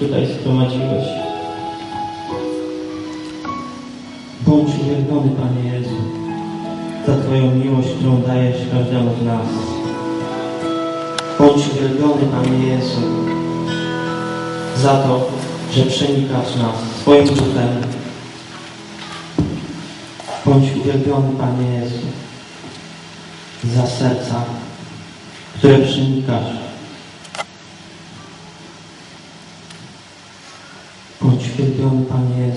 tutaj zgromadziłeś. Bądź uwielbiony, Panie Jezu, za Twoją miłość, którą dajesz każdemu z nas. Bądź uwielbiony, Panie Jezu, za to, że przenikasz nas swoim duchem. Bądź uwielbiony, Panie Jezu, za serca, które przenikasz.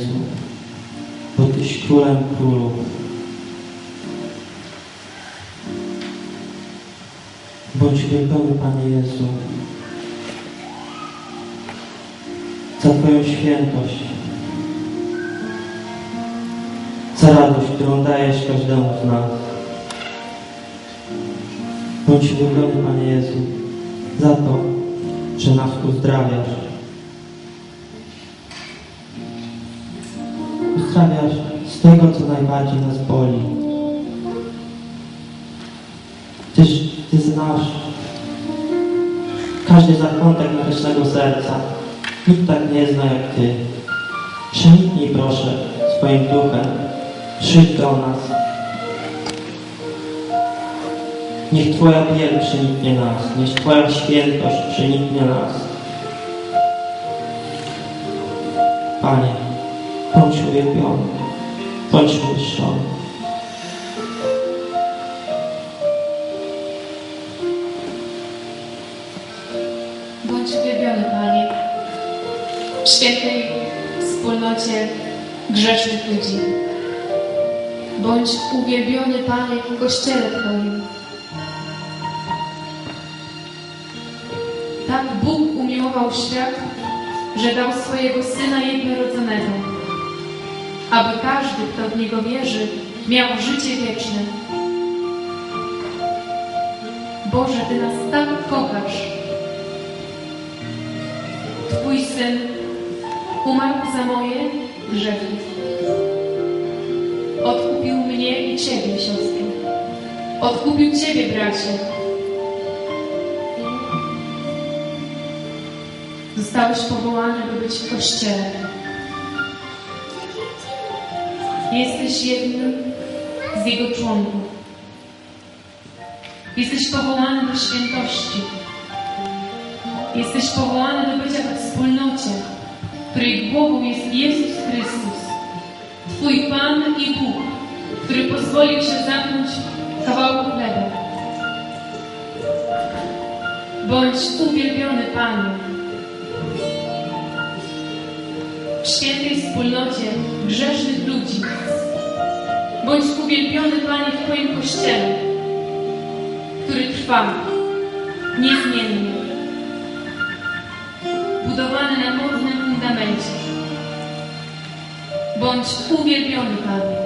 Jezu, bo Tyś Królem Królów. Bądź uwielbiony, Panie Jezu, za Twoją świętość, za radość, którą dajesz każdemu z nas. Bądź uwielbiony, Panie Jezu, za to, że nas uzdrawiasz. Uzdrawiasz z tego, co najbardziej nas boli. Tyż Ty znasz każdy zakątek naszego serca. Nikt tak nie zna jak Ty. Przeniknij proszę swoim duchem. Przyjdź do nas. Niech Twoja biel przeniknie nas. Niech Twoja świętość przeniknie nas. Panie, bądź uwielbiony. Bądź wywyższony. Bądź uwielbiony, Panie, w świętej wspólnocie grzesznych ludzi. Bądź uwielbiony, Panie, w Kościele Twoim. Tak Bóg umiłował świat, że dał swojego Syna jednorodzonego, aby każdy, kto w Niego wierzy, miał życie wieczne. Boże, Ty nas tak kochasz, Twój Syn umarł za moje grzechy. Odkupił mnie i Ciebie, siostro. Odkupił Ciebie, bracie. Zostałeś powołany, by być w Kościele. Jesteś jednym z Jego członków. Jesteś powołany do świętości. Jesteś powołany do bycia we wspólnocie, której głową jest Jezus Chrystus, Twój Pan i Bóg, który pozwolił się zamknąć kawałku chleba. Bądź uwielbiony Panie. W świętej wspólnocie grzesznych ludzi. Bądź uwielbiony Panie w Twoim Kościele, który trwa niezmiennie, budowany na mocnym fundamencie. Bądź uwielbiony Panie.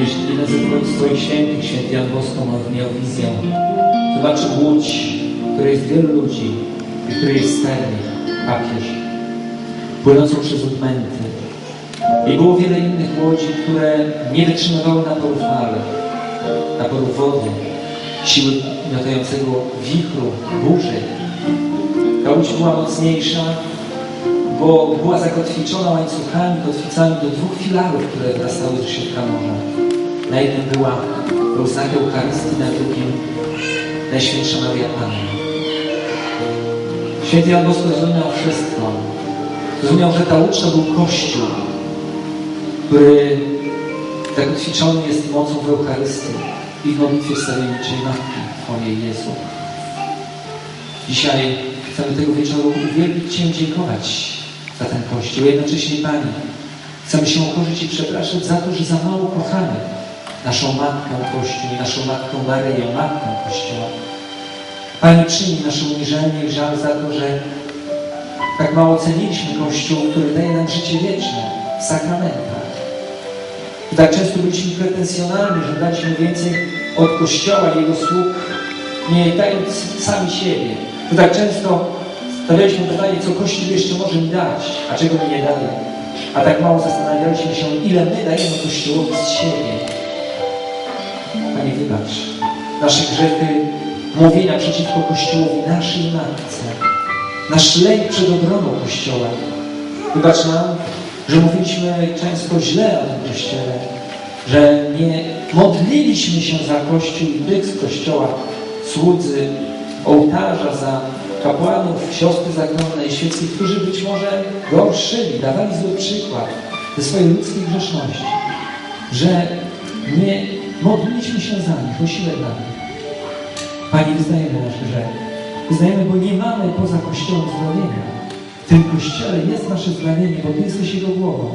Kiedyś jeden z Twoich świętych, święty Jan Bosko, miał wizję. Zobaczył łódź, której jest wielu ludzi i której jest sternik, papież, płynącą przez odmęty. I było wiele innych łodzi, które nie wytrzymywały naporu fal, naporu wody, siły miotającego wichru, burzy. Ta łódź była mocniejsza, bo była zakotwiczona łańcuchami, kotwicami do dwóch filarów, które wrastały do środka morza. Na jednym była był znak Eucharystii, na drugim Najświętsza Maria Panna. Święty Jan Bosko zrozumiał wszystko. Zrozumiał, że ta to był Kościół, który zakotwiczony jest mocą w Eucharystii i w modlitwie stawienniczej Matki Twojej Jezu. Dzisiaj chcemy tego wieczoru uwielbić Cię, dziękować za ten Kościół. Jednocześnie Pani, chcemy się ukorzyć i przepraszać za to, że za mało kochamy naszą Matkę Kościół i naszą Matką Maryję, Matkę Kościoła. Pani, przyjmij nasze uniżenie i żal za to, że Tak mało ceniliśmy Kościół, który daje nam życie wieczne w sakramentach. I tak często byliśmy pretensjonalni, że daliśmy więcej od Kościoła i Jego sług, nie dając sami siebie. To tak często stawialiśmy pytanie, co Kościół jeszcze może mi dać, a czego mi nie daje. A tak mało zastanawialiśmy się, ile my dajemy Kościołowi z siebie. Panie, wybacz nasze grzechy, mówienia przeciwko Kościołowi, naszej matce, nasz lęk przed obroną Kościoła. Wybacz nam, że mówiliśmy często źle o tym Kościele, że nie modliliśmy się za Kościół i tych z Kościoła, słudzy, ołtarza, za kapłanów, siostry zakonne i świeckie, którzy być może gorszyli, dawali zły przykład ze swojej ludzkiej grzeszności, że nie modliliśmy się za nich, o siłę dla nich. Panie, wyznajemy nasz grzech. Wyznajemy, bo nie mamy poza Kościołem zbawienia. W tym Kościele jest nasze zbawienie, bo Ty jesteś Jego głową.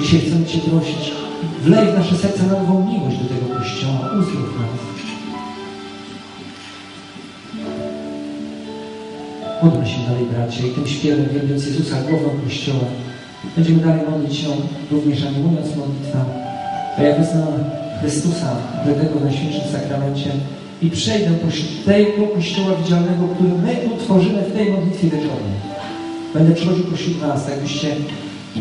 Dzisiaj chcemy Cię prosić, wlej w nasze serce nową miłość do tego Kościoła, uzdrów nas. Módlmy się dalej, bracia, i tym śpiewem, wielbiąc Jezusa głową Kościoła, będziemy dalej modlić się, również animując modlitwę. A ja wyznam Chrystusa, tego w Najświętszym Sakramencie i przejdę pośród tego Kościoła widzialnego, który my tu tworzymy w tej modlitwie wieczornej. Będę przychodził pośród Was, tak byście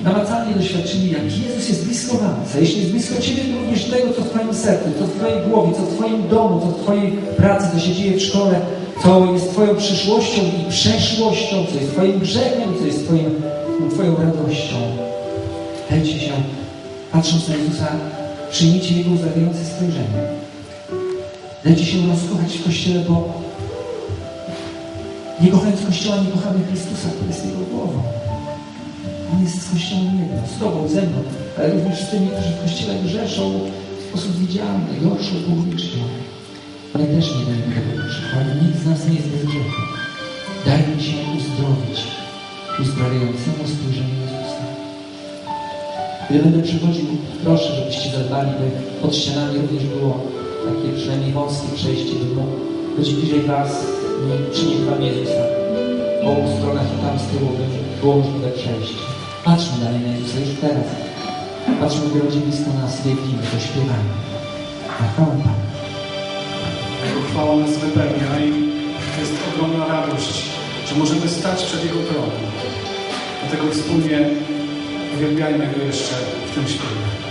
namacalnie doświadczyli, jak Jezus jest blisko Was. A jeśli jest blisko Ciebie, to również tego, co w Twoim sercu, co w Twojej głowie, co w Twoim domu, co w Twojej pracy, co się dzieje w szkole, co jest Twoją przyszłością i przeszłością, co jest Twoim grzechem, co jest Twoim, Twoją radością. Dajcie się, patrząc na Jezusa, przyjmijcie Jego uzdrawiające spojrzenie. Dajcie się rozkochać w Kościele, bo nie kochając Kościoła, nie kochamy Chrystusa, który jest Jego głową. On jest z Kościołem jedno, z Tobą, ze mną, ale również z tymi, którzy w Kościele grzeszą w sposób widzialny, gorszy, publiczny. Ale też nie dajmy tego przykładu. Nikt z nas nie jest bez grzechu. Dajmy się uzdrowić uzdrawiającemu spojrzeniu. Gdy będę przychodził, proszę, żebyście zadbali, by pod ścianami również było takie przynajmniej wąskie przejście, by mógł być bliżej Was, nie czynić Wam Jezusa. Po obu stronach i tam z tyłu, by było możliwe przejście. Patrzmy dalej na Jezusa już teraz. Patrzmy, blisko nas, biegnijmy, to śpiewajmy. Na chwałę Panu. Jego chwała nas wypełnia i jest ogromna radość, że możemy stać przed Jego tronem. Dlatego wspólnie uwielbiajmy Go jeszcze w tym śpiewie.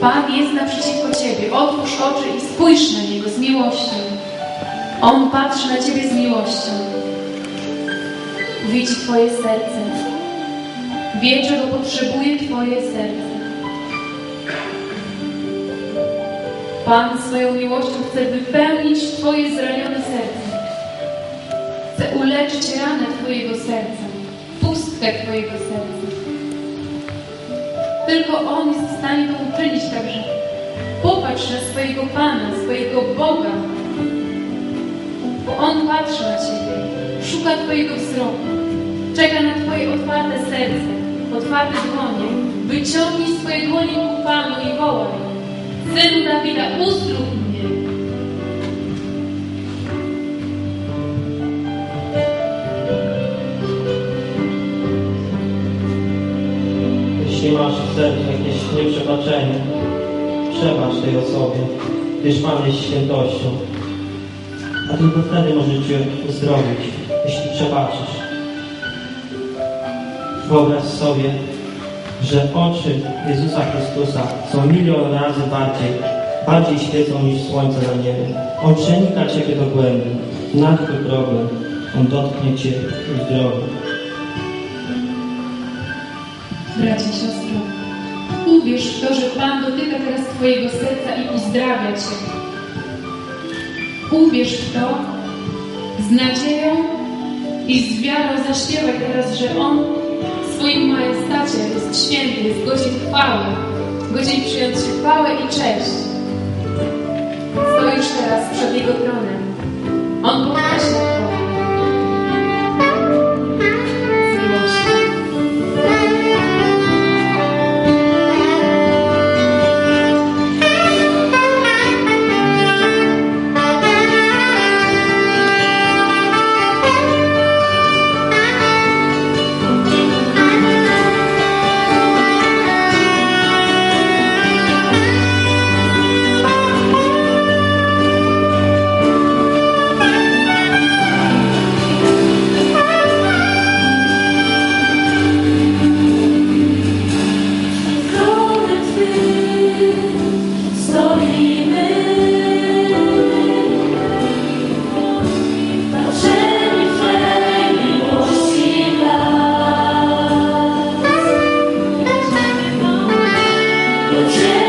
Pan jest naprzeciwko Ciebie. Otwórz oczy i spójrz na Niego z miłością. On patrzy na Ciebie z miłością. Widzi Twoje serce. Wie, czego potrzebuje Twoje serce. Pan swoją miłością chce wypełnić Twoje zranione serce. Chce uleczyć ranę Twojego serca, pustkę Twojego serca. Tylko On jest w stanie to uczynić także. Popatrz na swojego Pana, swojego Boga, bo On patrzy na Ciebie, szuka Twojego wzroku, czeka na Twoje otwarte serce, otwarte dłonie. Wyciągnij swoje dłonie ku Panu i wołaj. Synu Dawida, uzdrów masz w sercu jakieś nieprzebaczenie, przebacz tej osobie, gdyż Pan jest świętością. A tylko wtedy może Cię uzdrowić, jeśli przebaczysz. Wyobraź sobie, że oczy Jezusa Chrystusa są milion razy bardziej, bardziej świecą niż słońce na niebie. On przenika Ciebie do głębi, zna Twój problem. On dotknie Cię i uzdrowi. Bracie, siostro, uwierz w to, że Pan dotyka teraz Twojego serca i uzdrawia Cię. Uwierz w to z nadzieją i z wiarą zaśpiewaj teraz, że On w swoim majestacie jest święty, jest godzien chwały, godzien przyjąć chwałę i cześć. Stoisz teraz przed Jego Deus.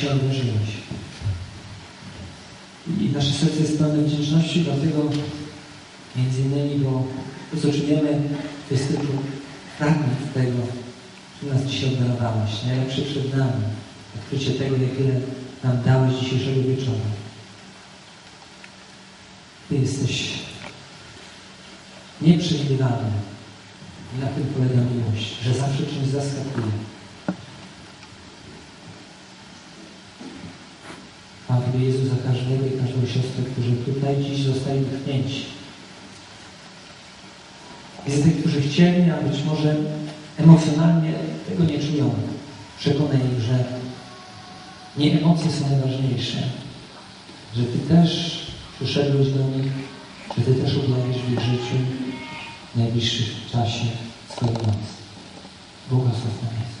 Dzisiaj odważyłeś. I nasze serce jest pełne wdzięczności, dlatego między innymi, bo to, co czynimy, to jest tylko fragment tego, że nas dzisiaj obdarowałeś. Najlepsze przed nami. Odkrycie tego, jak nam dałeś dzisiejszego wieczoru. Ty jesteś nieprzewidywalny. I na tym polega miłość, że zawsze czymś zaskakuje. Pan Tobie Jezu za każdego i każdą siostrę, którzy tutaj dziś zostali dotknięci. Jest tych, którzy chcieli, a być może emocjonalnie tego nie czują. Przekonaj ich, że nie emocje są najważniejsze, że Ty też przyszedłeś do nich, że Ty też objawisz w ich życiu w najbliższym czasie swojej mocy. Błogosław nam Jezu.